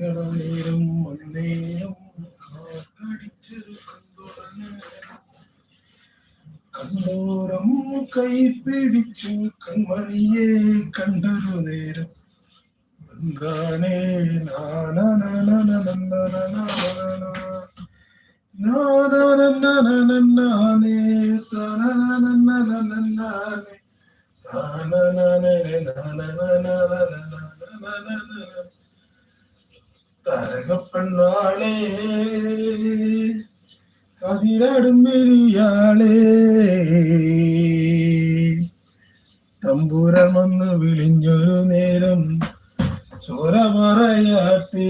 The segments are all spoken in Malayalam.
ഇളനീരും മണ്ണീരും കണ്ടോരം കൈ പിടിച്ചു അതിരാടും മെഴിയാളേ തമ്പൂരമെന്ന് വിളിഞ്ഞൊരു നേരം ചോര പറയാട്ടേ.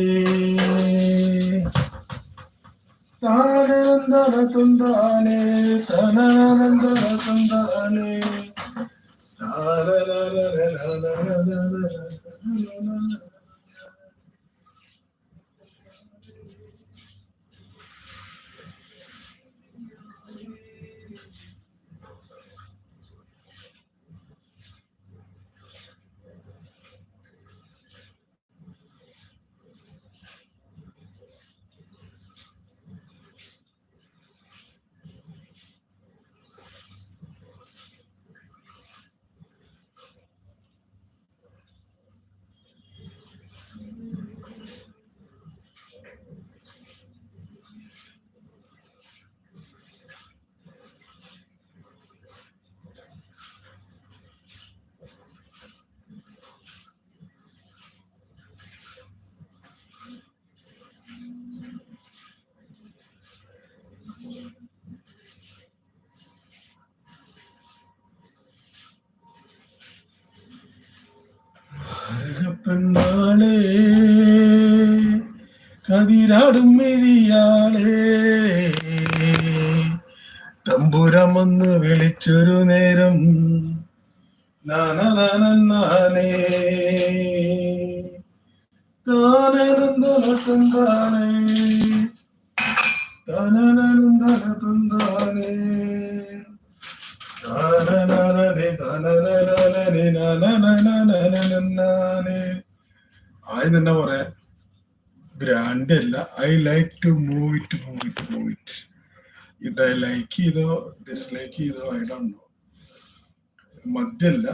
താനനന്ദന തന്താനേ തനനന്ദന തന്താനേ പെണ്ണാളേ കതിരാടും മിഴിയാളേ. തമ്പുരമെന്ന് വിളിച്ചൊരു നേരം നാനേ താനേ താനേ താനേ താനേ ആദ്യം തന്നെ പറയാ? ബ്രാൻഡ് അല്ല. I like to move it move it move it ഇത് ഐ ലൈക്ക് ചെയ്തോ ഡിസ്ലൈക്ക് ചെയ്തോ ഐ ഡോണ്ട് നോ മദ്യല്ല.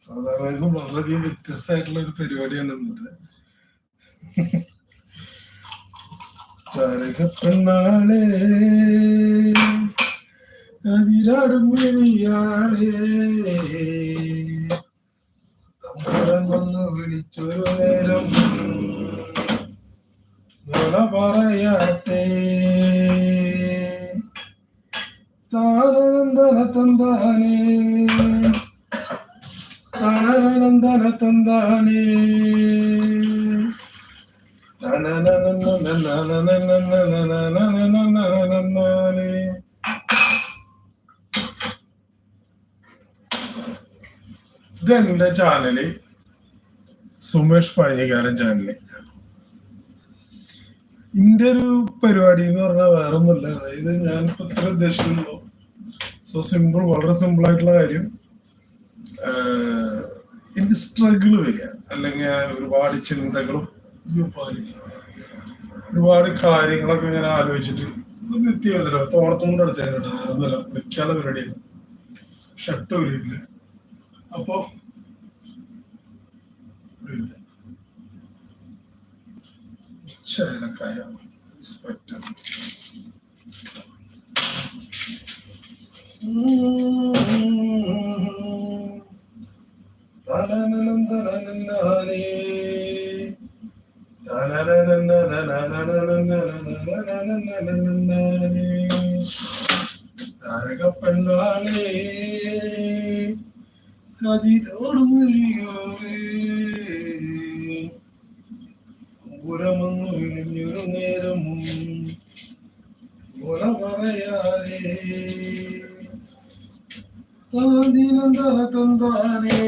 സാധാരണ വളരെയധികം വ്യത്യസ്തമായിട്ടുള്ള ഒരു പരിപാടിയാണ് ഇന്നത്തെ താരകപ്പെണ്ണാളേ അതിരാടും വിളിയാളേ വന്നു വിളിച്ചൊരു നേരം. നുണ പറയട്ടെ. താരനന്ദന തന്താനേ താരനന്ദന തന്താനേ ചാനൽ സുമേഷ് പഴയകാരൻ ചാനൽ എന്റെ ഒരു പരിപാടി എന്ന് പറഞ്ഞാൽ വേറെ ഒന്നുമില്ല അതായത് ഞാൻ ഇപ്പൊ ഇത്ര ഉദ്ദേശിക്കുന്നുള്ളൂ സോ സിമ്പിൾ വളരെ സിമ്പിൾ ആയിട്ടുള്ള കാര്യം. എനിക്ക് സ്ട്രഗിൾ വരിക. അല്ലെങ്കിൽ ഒരുപാട് ചിന്തകളും. ഒരുപാട് കാര്യങ്ങളൊക്കെ ഞാൻ ആലോചിച്ചിട്ട് നിത്യവേദന തോർത്തും കൊണ്ട് എടുത്തേണ്ട ഒന്നുമില്ല വെക്കാനുള്ള പരിപാടിയാണ്. ഷർട്ട് വരില്ല അപ്പോ கட்டாயம் ஸ்பெக்ட்ரம் நரகப்பெண்ணாளே நதி தோடும் தீனந்தன தந்தானே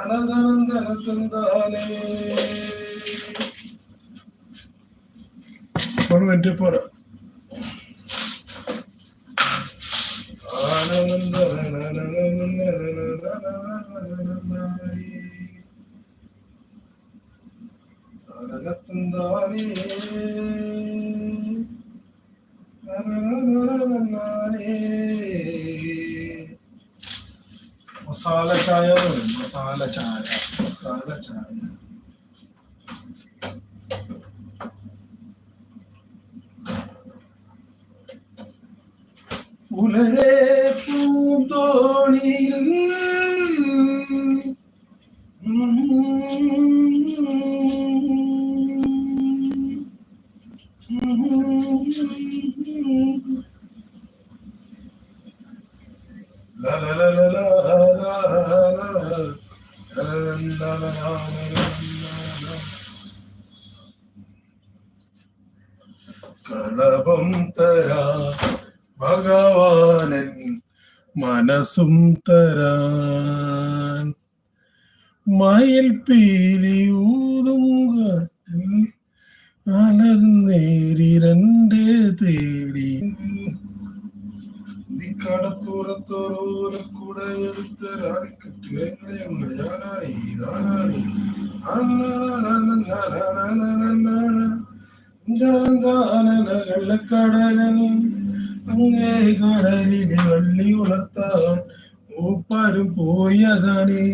அனந்தனந்தன தந்தானே ஒரு வென்று போற ஆனந்தனே tayo, masala tsaka മനസ്സും തരാൻ. മയിൽ പീലി ഊതും അലർന്നേരിരണ്ടേ തേടി. നീ കടപ്പുറത്തോരോലക്കുടയെടുത്ത് രാളിക്കെട്ടുകളെ ഞാനാണി ഇതാനാണി ജനകാനനകളെ കടലൻ അങ്ങേ വള്ളി ഉണർത്താൻ മൂപ്പാരും പോയതാണേ.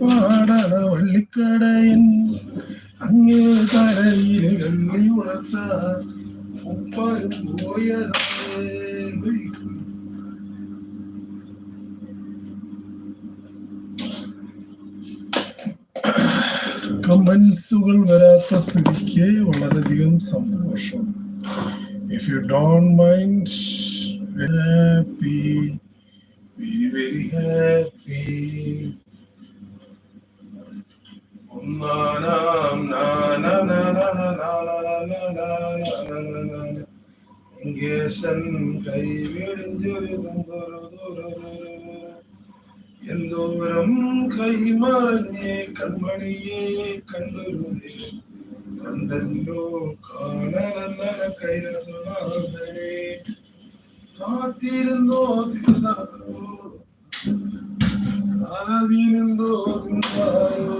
പാടണ വള്ളിക്കടയൻ അങ്ങേ കരയിൽ കള്ളി ഉണർത്താൻ ഉപ്പാരും പോയതേ കമൻസുകൾ വരാത്ത സ്ഥിതിക്ക് വളരെയധികം സന്തോഷം if you don't mind happy very very happy ഒന്നാനാം ഇംഗേശൻ കൈവിടിഞ്ചൊരു എന്തോരം കൈമറഞ്ഞേ കൺമണിയെ കണ്ടൊരു കണ്ടല്ലോ കാലനല്ല കൈരസനാഥനെ. കാത്തിരുന്നോ തിന്നാരോ കാലതിരുന്നോ തിന്നാരോ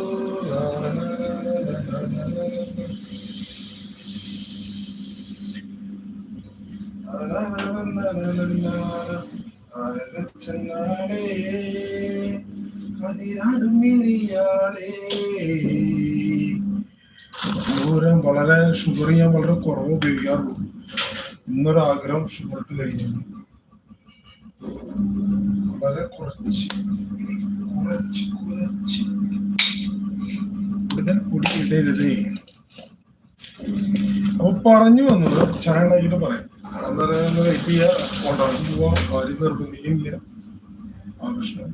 la la la la la ആരകച്ചനാളേ കതിരാടും വളരെ ഷുഗർ ഞാൻ വളരെ കുറവ് ഉപയോഗിക്കാറുള്ളൂ. ഇന്നൊരാഗ്രഹം ഷുഗർ ഇട്ട് കഴിഞ്ഞു. വളരെ കുറച്ച് കുറച്ച് കുറച്ച്. കൂടുതൽ കൂടി ഇടരുതേ. അപ്പൊ പറഞ്ഞു വന്നത് ചായ ഉണ്ടാക്കിയിട്ട് പറയാം. അതെന്താ പറയുക നിർബന്ധിക്കുന്നില്ല. ആ പ്രശ്നം.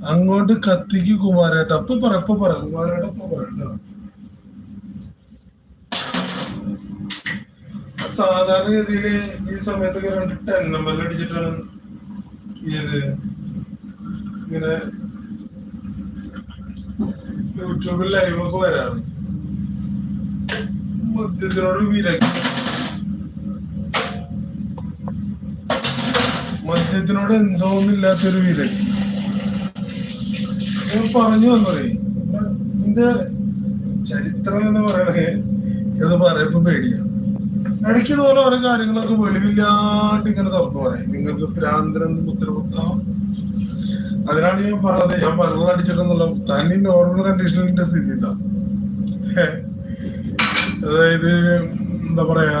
അങ്ങോട്ട് കത്തിക്ക് കുമാരേട്ട. അപ്പൊ പറ അപ്പൊ പറ. കുമാരേട്ട അപ്പൊ സാധാരണഗതിയിൽ ഈ സമയത്തൊക്കെ രണ്ട് ടെൻ നമ്പർ അടിച്ചിട്ടാണ് ഏത്? ഇങ്ങനെ യൂട്യൂബിൽ ലൈവൊക്കെ വരാറ്. മദ്യത്തിനോട് വിരക്തി മദ്യത്തിനോട് എന്തോന്നില്ലാത്തൊരു വിരക്തി ഞാൻ പറഞ്ഞു വന്നതേ. ഇതിന്റെ ചരിത്രം എന്ന് പറയണേ ഇത് പറയുമ്പോ പേടിയാ. ഇടയ്ക്ക് ഇതുപോലെ ഓരോ കാര്യങ്ങളൊക്കെ വെളിവില്ലാണ്ട് ഇങ്ങനെ തുറന്നു പറയും. നിങ്ങൾക്ക് പ്രാന്തരം ഉത്തരവുത്താം അതിനാണ് ഞാൻ പറഞ്ഞത്. ഞാൻ വെള്ളം അടിച്ചിട്ടെന്നുള്ള തനി നോർമൽ കണ്ടീഷനിന്റെ സ്ഥിതി ഇതാ ഹേ. അതായത് എന്താ പറയാ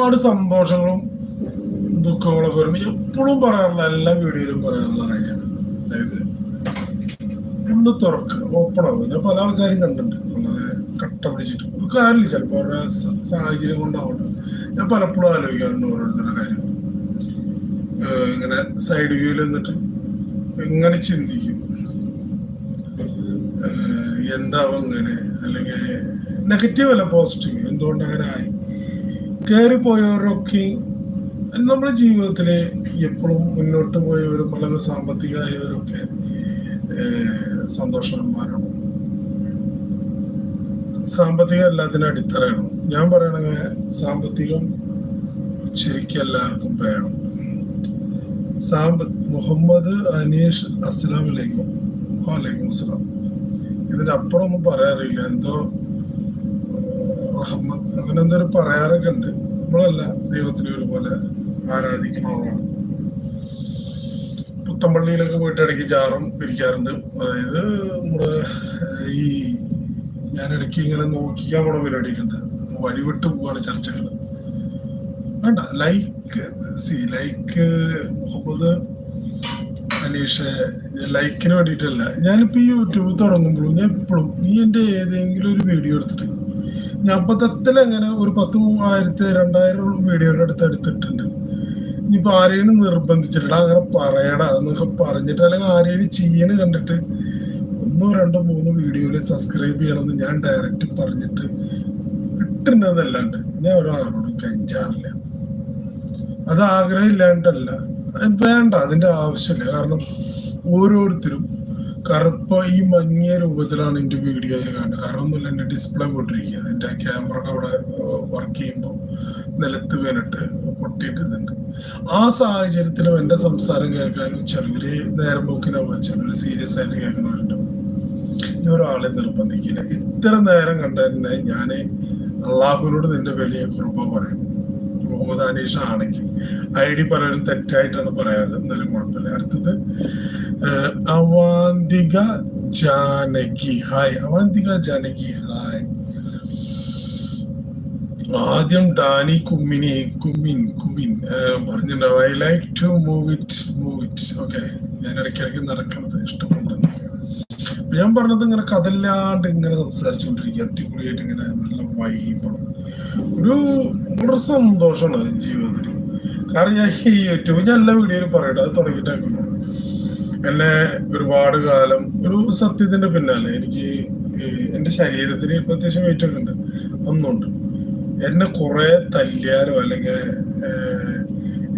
ഒരുപാട് സന്തോഷങ്ങളും ദുഃഖങ്ങളൊക്കെ വരുമ്പോൾ എപ്പോഴും പറയാറുള്ള എല്ലാ വീഡിയോയിലും പറയാറുള്ള കാര്യം അതായത് ഒന്ന് തുറക്കുക ഓപ്പൺ ആവുക. ഞാൻ പല ആൾക്കാരും കണ്ടിട്ടുണ്ട്. വളരെ കട്ട പിടിച്ചിട്ട്. ഒരു കാര്യമില്ല ചിലപ്പോൾ അവരുടെ സാഹചര്യം കൊണ്ടാവട്ടെ. ഞാൻ പലപ്പോഴും ആലോചിക്കാറുണ്ട് ഓരോരുത്തരുടെ കാര്യങ്ങൾ. ഇങ്ങനെ സൈഡ് വ്യൂവിൽ നിന്നിട്ട് എങ്ങനെ ചിന്തിക്കും? എന്താവും ഇങ്ങനെ അല്ലെങ്കിൽ നെഗറ്റീവ് അല്ല പോസിറ്റീവ് എന്തുകൊണ്ട് അങ്ങനെ ആയി? കയറിപ്പോയവരൊക്കെ നമ്മുടെ ജീവിതത്തിലെ എപ്പോഴും മുന്നോട്ട് പോയവരും വളരെ സാമ്പത്തികമായവരൊക്കെ സന്തോഷവന്മാരാണ് സാമ്പത്തികം എല്ലാത്തിനും അടിത്തറയാണ്. ഞാൻ പറയണെങ്കിൽ സാമ്പത്തികം ശരിക്കും എല്ലാവർക്കും വേണം. സാമ്പ മുഹമ്മദ് അനീഷ് അസ്സലാം വലൈക്കും വാലൈക്കും അസ്സലാം. ഇതിനപ്പുറം ഒന്നും പറയാറില്ല എന്തോ റഹ്മത്ത് അങ്ങനെ എന്തൊരു പറയാറൊക്കെ ഉണ്ട് നമ്മളല്ല ദൈവത്തിനെ ഒരുപോലെ ആരാധിക്കുന്ന ആളാണ് പുത്തമ്പള്ളിയിലൊക്കെ പോയിട്ട് ഇടയ്ക്ക് ജാറും പിരിക്കാറുണ്ട്. അതായത് നമ്മുടെ ഈ ഞാൻ ഇടയ്ക്ക് ഇങ്ങനെ നോക്കിക്കാൻ പോണ പരിപാടിയൊക്കെ ഉണ്ട് വഴിവിട്ട് പോവാണ് ചർച്ചകൾ വേണ്ട like C like Muhammad Aneesh ലൈക്കിന് വേണ്ടിയിട്ടല്ല. ഞാനിപ്പോ ഈ യൂട്യൂബ് തുടങ്ങുമ്പോഴും ഞാൻ എപ്പോഴും നീ എന്റെ ഏതെങ്കിലും ഒരു വീഡിയോ എടുത്തിട്ട് അബദ്ധത്തിൽ അങ്ങനെ ഒരു പത്ത് മൂവായിരത്തി രണ്ടായിരം വീഡിയോയുടെ അടുത്ത് എടുത്തിട്ടുണ്ട്. ഇനിയിപ്പോ ആരെയും നിർബന്ധിച്ചിട്ടില്ല. അങ്ങനെ പറയടാ എന്നൊക്കെ പറഞ്ഞിട്ട് അല്ലെങ്കിൽ ആരെയും ചെയ്യണ കണ്ടിട്ട് ഒന്നോ രണ്ടോ മൂന്നോ വീഡിയോയിൽ സബ്സ്ക്രൈബ് ചെയ്യണമെന്ന് ഞാൻ ഡയറക്റ്റ് പറഞ്ഞിട്ട് ഇട്ടുണ്ടെന്നല്ലാണ്ട് ഞാൻ ഒരാളോടും കഞ്ചാറില്ല. അത് ആഗ്രഹമില്ലാണ്ടല്ല വേണ്ട അതിന്റെ ആവശ്യമില്ല. കാരണം ഓരോരുത്തരും കാരണം ഇപ്പൊ ഈ മങ്ങിയ രൂപത്തിലാണ് എന്റെ വീഡിയോയിൽ കാണുന്നത്. കാരണം ഒന്നുമില്ല ഡിസ്പ്ലേ പൊട്ടിരിക്കുന്നത് എന്റെ ക്യാമറ അവിടെ വർക്ക് ചെയ്യുമ്പോൾ നിലത്ത് വീണിട്ട് പൊട്ടിയിട്ടുണ്ട് ആ സാഹചര്യത്തിലും എന്റെ സംസാരം കേൾക്കാനും ചിലവര് നേരം പോക്കിനാവാൻ ചിലവര് സീരിയസ് ആയിട്ട് കേൾക്കണവരുണ്ടാവും ഈ ഒരാളെ നിർബന്ധിക്കില്ല. ഇത്ര നേരം കണ്ട തന്നെ ഞാൻ അള്ളാഹുവിനോട് നിന്റെ വലിയ കുറുപ്പ പറയുന്നു മുഹമ്മദ് അനീഷ ആണെങ്കിൽ ഐ ഡി പലരും തെറ്റായിട്ടാണ് പറയാറ്. എന്നാലും കുഴപ്പമില്ല. അടുത്തത് അവാന്തിക ജാനകി ഹായ് അവാന്തിക ജാനകി ഹായ് ആദ്യം ഡാനി കുമ്മിനി കുമ്മിൻ കുമ്മിൻ പറഞ്ഞിട്ടുണ്ടാവും. I like to move it move it okay ഞാൻ ഇടയ്ക്കിടയ്ക്ക് നടക്കണത് ഇഷ്ടപ്പെടുന്നത് ഞാൻ പറഞ്ഞത് ഇങ്ങനെ കഥല്ലാണ്ട് ഇങ്ങനെ സംസാരിച്ചുകൊണ്ടിരിക്കുക. അടിപൊളിയായിട്ട് ഇങ്ങനെ നല്ല വൈബാണ് ഒരു വളരെ സന്തോഷമാണ് ജീവിതത്തിൽ. കാരണം ഞാൻ ഈ യൂട്യൂബ് ഞാൻ എല്ലാ വീഡിയോയിലും പറയട്ടെ അത് തുടങ്ങിയിട്ടാക്കുന്നു എന്നെ ഒരുപാട് കാലം ഒരു സത്യത്തിന്റെ പിന്നാലെ എനിക്ക് എന്റെ ശരീരത്തിന് ഇപ്പൊ അത്യാവശ്യം വെയിറ്റ് ഉണ്ട്. ഒന്നുണ്ട്. എന്നെ കുറെ തല്ലിയാലോ അല്ലെങ്കിൽ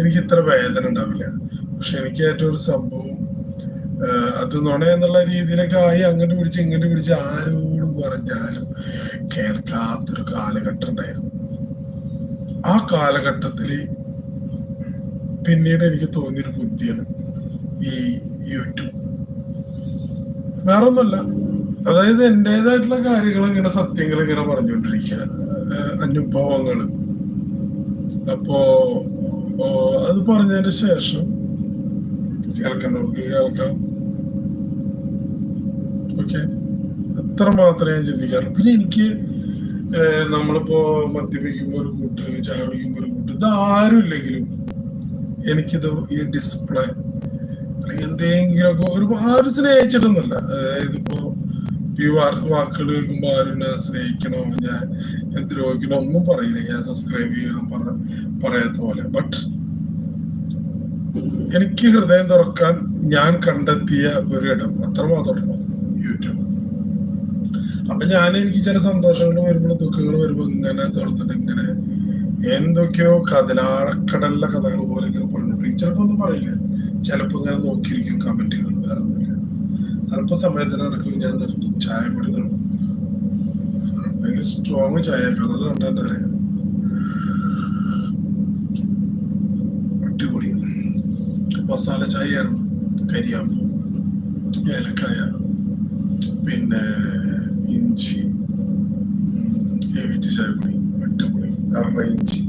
എനിക്ക് ഇത്ര വേദന ഉണ്ടാവില്ല. പക്ഷെ എനിക്ക് ഏറ്റവും ഒരു സംഭവം അത് നുണ എന്നുള്ള രീതിയിലൊക്കെ ആയി അങ്ങോട്ട് പിടിച്ച് ഇങ്ങോട്ട് പിടിച്ച് ആരോടും പറഞ്ഞാലും കേൾക്കാത്തൊരു കാലഘട്ടം ഉണ്ടായിരുന്നു. ആ കാലഘട്ടത്തിൽ പിന്നീട് എനിക്ക് തോന്നിയൊരു ബുദ്ധിയാണ്. ഈ യൂട്യൂബ് വേറൊന്നുമല്ല. അതായത് എന്റേതായിട്ടുള്ള കാര്യങ്ങൾ ഇങ്ങനെ സത്യങ്ങൾ ഇങ്ങനെ പറഞ്ഞുകൊണ്ടിരിക്കുക. അനുഭവങ്ങൾ അപ്പോ അത് പറഞ്ഞതിന് ശേഷം കേൾക്കേണ്ടവർക്ക് കേൾക്കാം. ഓക്കെ? അത്ര മാത്രമേ ഞാൻ ചിന്തിക്കാറുള്ളൂ. പിന്നെ എനിക്ക് നമ്മളിപ്പോ മദ്യപിക്കുമ്പോ ഒരു കൂട്ട് ചായ ഒരു കൂട്ട് ഇത് ആരും ഇല്ലെങ്കിലും എനിക്കിത് ഈ ഡിസ്പ്ലേ അല്ലെങ്കിൽ എന്തെങ്കിലുമൊക്കെ ഒരു ആരും സ്നേഹിച്ചിട്ടൊന്നുമല്ല ഇപ്പോ ഈ വാക്കുകൾ കേൾക്കുമ്പോ ആരും സ്നേഹിക്കണോ ഞാൻ ദ്രോഹിക്കണോ ഒന്നും പറയില്ല. ഞാൻ സബ്സ്ക്രൈബ് ചെയ്യണം പറ പറയാത്ത പോലെ. ബട്ട് എനിക്ക് ഹൃദയം തുറക്കാൻ ഞാൻ കണ്ടെത്തിയ ഒരിടം അത്രമാത്രം യൂട്യൂബ്. അപ്പൊ ഞാൻ എനിക്ക് ചില സന്തോഷങ്ങൾ വരുമ്പോൾ ദുഃഖങ്ങൾ വരുമ്പോൾ ഇങ്ങനെ തുറന്നിട്ട് ഇങ്ങനെ എന്തൊക്കെയോ കതിലാടക്കടലിലെ കഥകൾ പോലെ ഇങ്ങനെ പറഞ്ഞോണ്ടിരിക്കും ചിലപ്പോ ഒന്നും പറയില്ല. ചിലപ്പോ ഇങ്ങനെ നോക്കിയിരിക്കും കമന്റുകൾ വേറെ ഒന്നുമില്ല. അല്പ സമയത്തിനിടയ്ക്ക് ഞാൻ നിർത്തും. ചായ കൂടി തുടങ്ങും ഭയങ്കര സ്ട്രോങ് ചായ കളർ കണ്ടാൽ അറിയാം? അടിപൊളി. മസാല ചായ ആയിരുന്നു കരിയാമ്പൂ ഏലക്കായ പിന്നെ ഇഞ്ചി ഏവിറ്റ് ചായപ്പൊടി അടിപൊളി. അറ ഇഞ്ചി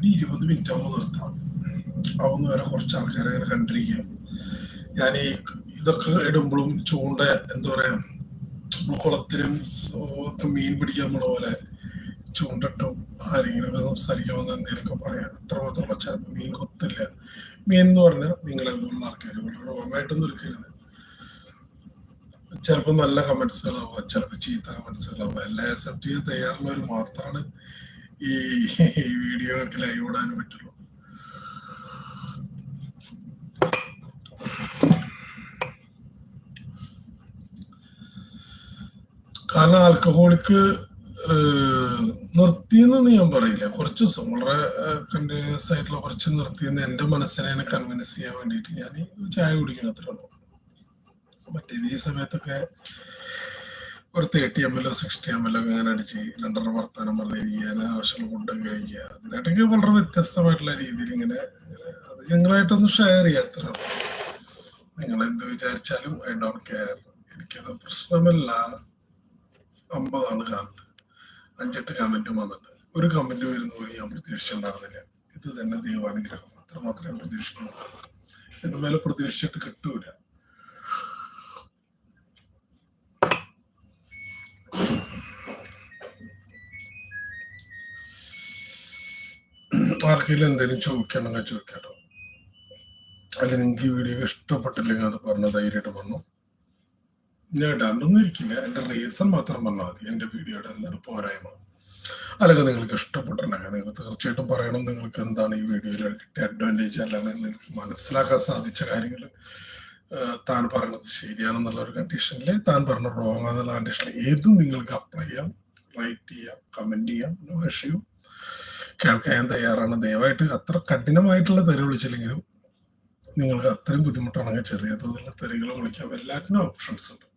ഒരു ഇരുപത് മിനിറ്റ് ആവുമ്പോൾ നിർത്താം ആവുന്ന വരെ കുറച്ച് ആൾക്കാരെ ഇങ്ങനെ കണ്ടിരിക്കുക ഞാൻ ഈ ഇതൊക്കെ ഇടുമ്പോഴും ചൂണ്ട എന്താ പറയാ കുളത്തിലും മീൻ പിടിക്കാൻ പോണ പോലെ ചൂണ്ടിട്ടും ആരെങ്കിലും ഒക്കെ സംസാരിക്കാമെന്ന് എന്തെങ്കിലുമൊക്കെ പറയാം. അത്രമാത്രമുള്ള ചിലപ്പോൾ മീൻ കൊത്തില്ല. മീൻ എന്ന് പറഞ്ഞാൽ നിങ്ങളെ പോലുള്ള ആൾക്കാർ വളരെ റോങ് ഒരുക്കരുത് ചിലപ്പോൾ നല്ല കമൻസുകളാവുക ചിലപ്പോൾ ചീത്ത കമൻസുകളാവുക എല്ലാം അക്സെപ്റ്റ് ചെയ്യാൻ തയ്യാറുള്ളവർ മാത്രമാണ് ഈ വീഡിയോ ഒക്കെ ലൈവ് ഇടാൻ പറ്റുള്ളൂ. കാരണം ആൽക്കഹോളിക്ക് നിർത്തിയെന്നൊന്നും ഞാൻ പറയില്ല. കുറച്ച് ദിവസം വളരെ കണ്ടിന്യൂസ് ആയിട്ടുള്ള കുറച്ച് നിർത്തിയെന്ന് എന്റെ മനസ്സിനെ കൺവിൻസ് ചെയ്യാൻ വേണ്ടിയിട്ട് ഞാൻ ചായ കുടിക്കണം അത്രേ ഉള്ളൂ. മറ്റേത് ഈ സമയത്തൊക്കെ ഒരു thirty M L sixty M L ഇങ്ങനെ അടിച്ച് രണ്ടര വർത്താനം പറഞ്ഞിരിക്കുക ആവശ്യമുള്ള ഫുഡ് കഴിക്കുക. അതിനായിട്ടൊക്കെ വളരെ വ്യത്യസ്തമായിട്ടുള്ള രീതിയിൽ ഇങ്ങനെ അത് ഞങ്ങളായിട്ടൊന്ന് ഷെയർ ചെയ്യാം അത്ര നിങ്ങൾ എന്ത് വിചാരിച്ചാലും ഐ ഡോണ്ട് കെയർ എനിക്കത് പ്രശ്നമല്ല. അമ്പതാണ് കാണുന്നത് അഞ്ചെട്ട് കമന്റ് വന്നിട്ട് ഒരു കമന്റ് വരുന്ന പോലും ഞാൻ പ്രതീക്ഷിച്ചിട്ടുണ്ടായിരുന്നില്ല ഇത് തന്നെ ദൈവാനുഗ്രഹം. അത്രമാത്രം ഞാൻ പ്രതീക്ഷിക്കുന്നുള്ളൂ എന്റെ മേലെ പ്രതീക്ഷിച്ചിട്ട് കിട്ടൂല. ആർക്കെങ്കിലും എന്തെങ്കിലും ചോദിക്കണമെങ്കിൽ ചോദിക്കാട്ടോ. അല്ലെങ്കിൽ നിങ്ങൾക്ക് ഈ വീഡിയോ ഇഷ്ടപ്പെട്ടില്ലെങ്കിൽ അത് പറഞ്ഞ ധൈര്യമായിട്ട് പറഞ്ഞു ഞാൻ ഇടാണ്ടൊന്നും ഇരിക്കില്ല. എന്റെ റീസൺ മാത്രം പറഞ്ഞാൽ മതി. എന്റെ വീഡിയോയുടെ എന്താണ് പോരായ്മ? അല്ലെങ്കിൽ നിങ്ങൾക്ക് ഇഷ്ടപ്പെട്ടിട്ടുണ്ടെങ്കിൽ നിങ്ങൾ തീർച്ചയായിട്ടും പറയണം. നിങ്ങൾക്ക് എന്താണ് ഈ വീഡിയോയിൽ കിട്ടിയ അഡ്വാന്റേജ് അല്ലാതെ നിങ്ങൾക്ക് മനസ്സിലാക്കാൻ സാധിച്ച കാര്യങ്ങൾ താൻ പറയുന്നത് ശരിയാണെന്നുള്ള ഒരു കണ്ടീഷനിൽ താൻ പറഞ്ഞ റോങ് എന്നുള്ള കണ്ടീഷനിൽ ഏതും നിങ്ങൾക്ക് അപ്ലൈ ചെയ്യാം. റൈറ്റ് ചെയ്യാം കമന്റ് ചെയ്യാം നോ ഇഷ്യൂ കേൾക്കാൻ ഞാൻ തയ്യാറാണ്. ദയവായിട്ട് അത്ര കഠിനമായിട്ടുള്ള തെറി വിളിച്ചില്ലെങ്കിലും നിങ്ങൾക്ക് അത്രയും ബുദ്ധിമുട്ടാണെങ്കിൽ ചെറിയ തോതിലുള്ള തെറികൾ വിളിക്കാം. എല്ലാത്തിനും ഓപ്ഷൻസ് ഉണ്ട്.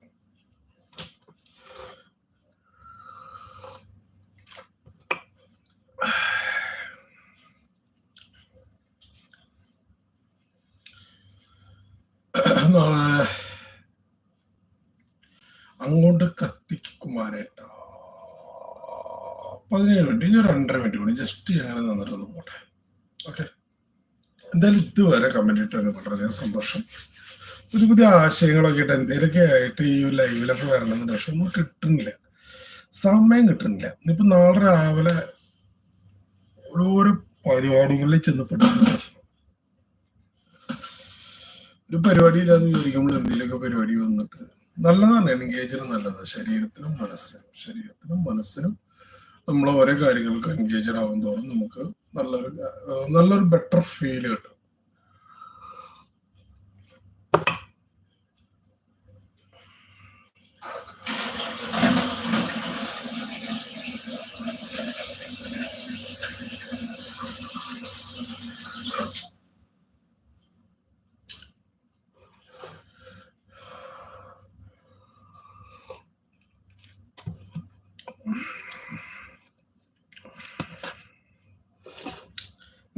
നാളെ അങ്ങോട്ട് കത്തിക്ക് കുമാരേട്ട. പതിനേഴ് മിനിറ്റ് ഞാൻ രണ്ടര മിനിറ്റ് കൂടി. ജസ്റ്റ് അങ്ങനെ നിന്നിട്ടൊന്ന് പോട്ടെ. ഓക്കെ എന്തായാലും ഇതുവരെ കമന്റ് ഇട്ടതിന് വളരെയധികം സന്തോഷം. പുതിയ പുതിയ ആശയങ്ങളൊക്കെ ഇട്ട് എന്തെങ്കിലുമൊക്കെ ആയിട്ട് ഈ ലൈവിലൊക്കെ വരണമെന്നുണ്ട്. പക്ഷെ ഒന്നും കിട്ടുന്നില്ല. സമയം കിട്ടുന്നില്ല. ഇനിയിപ്പോ നാളെ രാവിലെ ഓരോരോ പരിപാടികളിൽ ചെന്നപ്പെട്ടു ഒരു പരിപാടിയില്ലാന്ന് ചോദിക്കുമ്പോൾ എന്തെങ്കിലുമൊക്കെ പരിപാടി വന്നിട്ട് നല്ലതാണ് എൻഗേജിന് നല്ലത് ശരീരത്തിനും മനസ്സിനും ശരീരത്തിനും മനസ്സിനും നമ്മൾ ഓരോ കാര്യങ്ങൾക്ക് എൻഗേജർ ആവും തോറും നമുക്ക് നല്ലൊരു നല്ലൊരു ബെറ്റർ ഫീൽ കിട്ടും.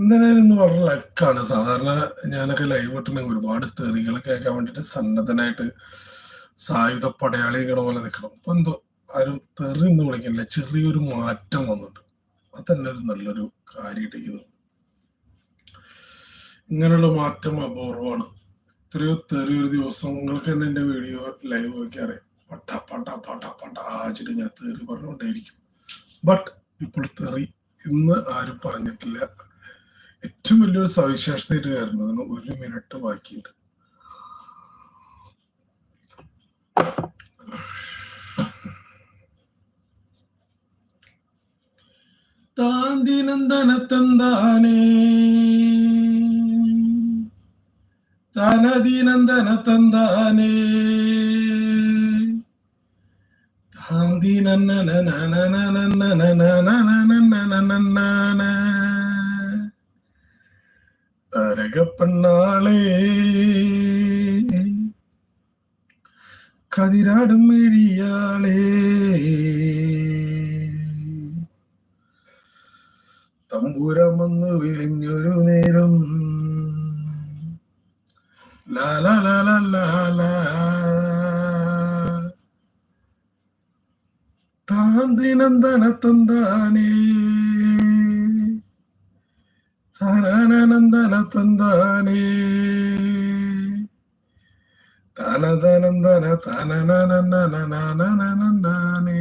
ഇന്ന് വളരെ ലക്കാണ്. സാധാരണ ഞാനൊക്കെ ലൈവ് ഇട്ടുണ്ടെങ്കിൽ ഒരുപാട് തെറികൾ കേൾക്കാൻ വേണ്ടിട്ട് സന്നദ്ധനായിട്ട് സായുധ പടയാളികളെ പോലെ നിൽക്കണം അപ്പൊ എന്തോ ആരും തെറി എന്ന് വിളിക്കില്ല ചെറിയൊരു മാറ്റം വന്നിട്ടുണ്ട്. അത് തന്നെ ഒരു നല്ലൊരു കാര്യമായിട്ട് തോന്നുന്നു. ഇങ്ങനെയുള്ള മാറ്റം അപൂർവമാണ്. എത്രയോ തെറി ഒരു ദിവസം നിങ്ങൾക്ക് തന്നെ വീഡിയോ ലൈവ് നോക്കിയറിയാം പട്ട പട്ട പട്ട പട്ട ആച്ചിട്ട് ഇങ്ങനെ തെറി പറഞ്ഞുകൊണ്ടേയിരിക്കും. ബട്ട് ഇപ്പോൾ തെറി ഇന്ന് ആരും പറഞ്ഞിട്ടില്ല. ഏറ്റവും വലിയൊരു സവിശേഷതയായിട്ട് കയറുന്നതിന് ഒരു മിനിറ്റ് ബാക്കിയുണ്ട്. താന്തിനന്ദന തന്താനേ തനദിനന്ദന തന്താനേ താന്തിനന്ന അരകപ്പെണ്ണാളേ കതിരാടും മിഴിയാളേ തമ്പൂരമെന്ന് വിളിഞ്ഞൊരു നേരം. ലാലാ ലാലാ தனநந்தன தந்தானே தனதனந்தன தனநனநனநனநனே